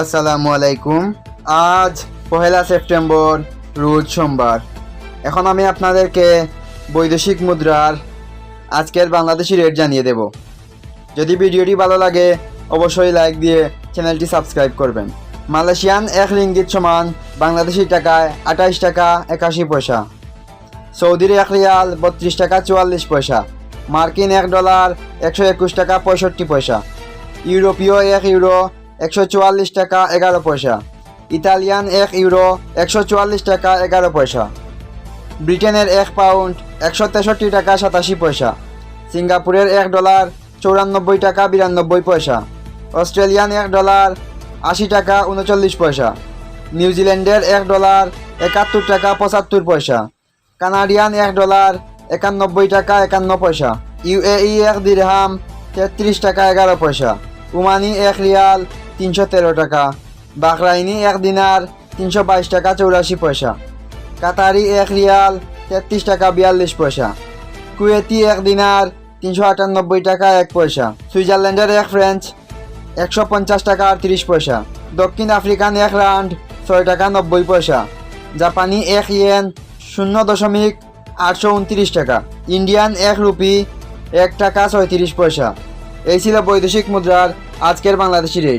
আসসালামু আলাইকুম। আজ পহেলা সেপ্টেম্বর, রোজ সোমবার। এখন আমি আপনাদেরকে বৈদেশিক মুদ্রার আজকের বাংলাদেশি রেট জানিয়ে দেব। যদি ভিডিওটি ভালো লাগে, অবশ্যই লাইক দিয়ে চ্যানেলটি সাবস্ক্রাইব করবেন। মালয়েশিয়ান এক রিঙ্গিত সমান বাংলাদেশি টাকায় আঠাইশ টাকা একাশি পয়সা। সৌদির এক রিয়াল বত্রিশ টাকা চুয়াল্লিশ পয়সা। মার্কিন এক ডলার একশো একুশ টাকা পঁয়ষট্টি পয়সা। ইউরোপীয় এক ইউরো একশো চুয়াল্লিশ টাকা, এগারো পয়সা। ইতালিয়ান এক ইউরো, একশো চুয়াল্লিশ টাকা, এগারো পয়সা। ব্রিটেনের এক পাউন্ড, একশো তেষট্টি টাকা, সাতাশি পয়সা। সিঙ্গাপুরের এক ডলার, চৌরানব্বই টাকা, বিরানব্বই পয়সা। অস্ট্রেলিয়ান এক ডলার, আশি টাকা, উনচল্লিশ পয়সা। নিউজিল্যান্ডের এক ডলার, একাত্তর টাকা, পঁচাত্তর পয়সা। কানাডিয়ান এক ডলার, একানব্বই টাকা, একান্ন পয়সা। ইউএই এক দিরহাম, তেত্রিশ টাকা, এগারো পয়সা। উমানি এক রিয়াল তিনশো তেরো টাকা। বাকরাইনি এক দিনার তিনশো বাইশ টাকা চৌরাশি পয়সা। কাতারি এক রিয়াল তেত্রিশ টাকা বিয়াল্লিশ পয়সা। কুয়েতি এক দিনার তিনশো আটানব্বই টাকা এক পয়সা। সুইজারল্যান্ডের এক ফ্রেঞ্চ একশো পঞ্চাশ টাকা আটত্রিশ পয়সা। দক্ষিণ আফ্রিকান এক রান্ড ছয় টাকা নব্বই পয়সা। জাপানি এক ইয়েন শূন্য দশমিক আটশো উনত্রিশ টাকা। ইন্ডিয়ান এক রুপি এক টাকা ছয়ত্রিশ পয়সা। এই ছিল বৈদেশিক মুদ্রার আজকের বাংলাদেশি রেট।